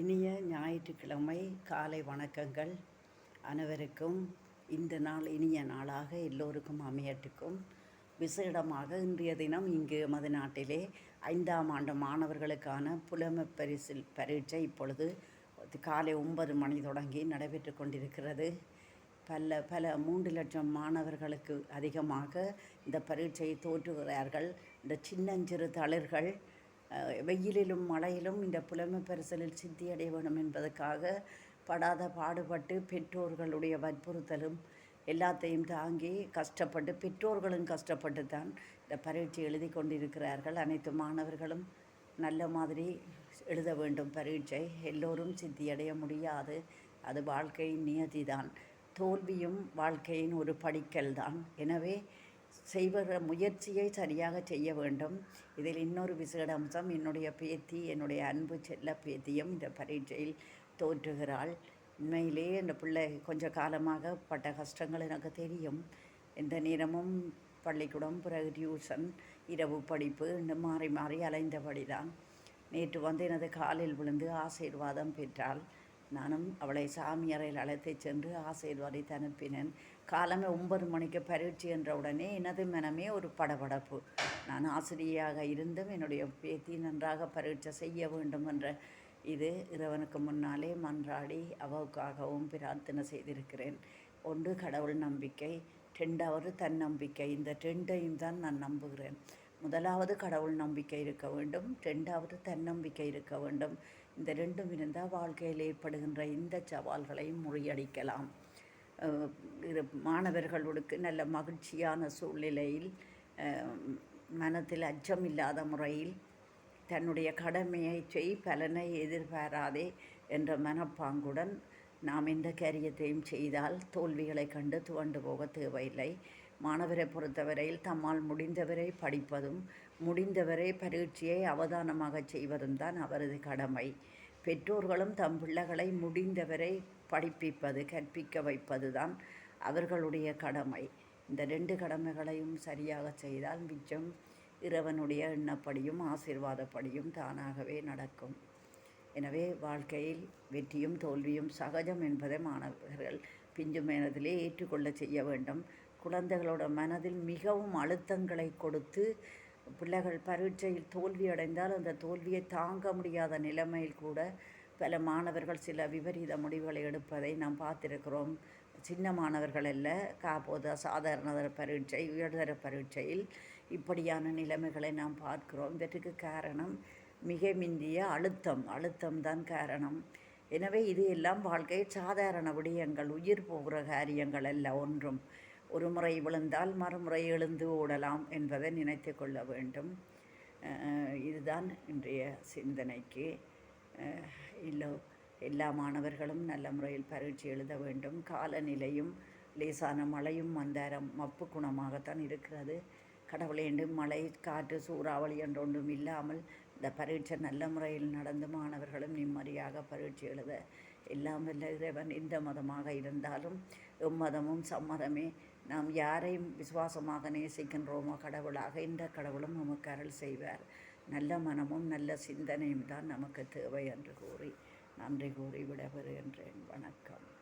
இனிய ஞாயிற்றுக்கிழமை காலை வணக்கங்கள் அனைவருக்கும். இந்த நாள் இனிய நாளாக எல்லோருக்கும் அமையட்டுக்கும். விசேடமாக இன்றைய தினம் இங்கு எமது நாட்டிலே ஐந்தாம் ஆண்டு மாணவர்களுக்கான புலமை பரிசில் பரீட்சை இப்பொழுது காலை ஒன்பது மணி தொடங்கி நடைபெற்று கொண்டிருக்கிறது. பல பல மூன்று லட்சம் மாணவர்களுக்கு அதிகமாக இந்த பரீட்சையை தோற்றுகிறார்கள். இந்த சின்னஞ்சிறு தளிர்கள் வெயிலிலும் மழையிலும் இந்த புலமை பரிசலில் சித்தியடைய வேண்டும் என்பதற்காக படாத பாடுபட்டு பெற்றோர்களுடைய வற்புறுத்தலும் எல்லாத்தையும் தாங்கி கஷ்டப்பட்டு பெற்றோர்களும் கஷ்டப்பட்டு தான் இந்த பரீட்சை எழுதி கொண்டிருக்கிறார்கள். அனைத்து மாணவர்களும் நல்ல மாதிரி எழுத வேண்டும். பரீட்சை எல்லோரும் சித்தியடைய முடியாது. அது வாழ்க்கையின் நியதிதான். தோல்வியும் வாழ்க்கையின் ஒரு படிக்கல் தான் எனவே செய்வத முயற்சியை சரியாக செய்ய வேண்டும். இதில் இன்னொரு விசேட அம்சம் என்னுடைய பேத்தி என்னுடைய அன்பு செல்ல பேத்தியும் இந்த பரீட்சையில் தோற்றுகிறாள். உண்மையிலேயே இந்த பிள்ளை கொஞ்ச காலமாக பட்ட கஷ்டங்கள் எனக்கு தெரியும். எந்த நேரமும் பள்ளிக்கூடம் பிறகு டியூஷன் இரவு படிப்பு இந்த மாறி மாறி அலைந்தபடி தான் நேற்று வந்து எனது காலில் விழுந்து ஆசீர்வாதம் பெற்றாள். நானும் அவளை சாமி அறையில் அழைத்து சென்று ஆசீர்வாதித்து அனுப்பினேன். காலமே ஒன்பது மணிக்கு பரீட்சை என்ற உடனே எனது மனமே ஒரு படபடப்பு. நான் ஆசிரியராக இருந்தும் என்னுடைய பேத்தி நன்றாக பரீட்சை செய்ய வேண்டும் என்ற இது இறைவனுக்கு முன்னாலே மன்றாடி அவவுக்காகவும் பிரார்த்தனை செய்திருக்கிறேன். ஒன்று கடவுள் நம்பிக்கை. ரெண்டாவது தன்னம்பிக்கை இந்த ரெண்டையும் தான் நான் நம்புகிறேன். முதலாவது கடவுள் நம்பிக்கை இருக்க வேண்டும். ரெண்டாவது தன்னம்பிக்கை இருக்க வேண்டும். இந்த ரெண்டும் இருந்தால் வாழ்க்கையில் ஏற்படுகின்ற இந்த சவால்களையும் முறியடிக்கலாம். இது மாணவர்களுக்கு நல்ல மகிழ்ச்சியான சூழ்நிலையில் மனத்தில் அச்சம் இல்லாத முறையில் தன்னுடைய கடமையை செய் பலனை எதிர்பாராதே என்ற மனப்பாங்குடன் நாம் எந்த காரியத்தையும் செய்தால் தோல்விகளை கண்டு துவண்டு போக தேவையில்லை. மாணவரை பொறுத்தவரையில் தம்மால் முடிந்தவரை படிப்பதும் முடிந்தவரை பரீட்சையை அவதானமாக செய்வதும் தான் அவரது கடமை. பெற்றோர்களும் தம் பிள்ளைகளை முடிந்தவரை படிப்பிப்பது கற்பிக்க வைப்பது தான் அவர்களுடைய கடமை. இந்த ரெண்டு கடமைகளையும் சரியாக செய்தால் மிச்சம் இறைவனுடைய எண்ணப்படியும் ஆசீர்வாதப்படியும் தானாகவே நடக்கும். எனவே வாழ்க்கையில் வெற்றியும் தோல்வியும் சகஜம் என்பதை மாணவர்கள் பிஞ்சு மேனத்திலே ஏற்றுக்கொள்ள செய்ய வேண்டும். குழந்தைகளோட மனதில் மிகவும் அழுத்தங்களை கொடுத்து பிள்ளைகள் பரீட்சையில் தோல்வி அடைந்தால் அந்த தோல்வியை தாங்க முடியாத நிலைமையில் கூட பல மாணவர்கள் சில விபரீத முடிவுகளை எடுப்பதை நாம் பார்த்திருக்கிறோம். சின்ன மாணவர்கள் அல்ல காப்போத சாதாரணதர பரீட்சை உயர்தர பரீட்சையில் இப்படியான நிலைமைகளை நாம் பார்க்கிறோம். இதற்கு காரணம் மிக மிந்திய அழுத்தம் அழுத்தம் தான் காரணம். எனவே இது எல்லாம் வாழ்க்கை சாதாரண விடயங்கள் உயிர் போகிற காரியங்கள் அல்ல ஒன்றும். ஒரு முறை விழுந்தால் மறுமுறை எழுந்து ஓடலாம் என்பதை நினைத்து கொள்ள வேண்டும். இதுதான் இன்றைய சிந்தனைக்கு. இல்லை எல்லா மாணவர்களும் நல்ல முறையில் பரீட்சை எழுத வேண்டும். காலநிலையும் லேசான மழையும் மந்தாரம் மப்பு குணமாகத்தான் இருக்கிறது. கடவுளேண்டும் மழை காற்று சூறாவளி என்ற ஒன்றும் இல்லாமல் இந்த பரீட்சை நல்ல முறையில் நடந்து மாணவர்களும் நிம்மதியாக பரீட்சை எழுத எல்லாம் இறைவன் இந்த மதமாக இருந்தாலும் எம்மதமும் சம்மதமே நாம் யாரையும் விசுவாசமாக நேசிக்கின்றோமோ கடவுளாக இந்த கடவுளும் நமக்கு அருள் செய்வார். நல்ல மனமும் நல்ல சிந்தனையும் தான் நமக்கு தேவை என்று கூறி நன்றி கூறி விடைபெறுகின்றேன். வணக்கம்.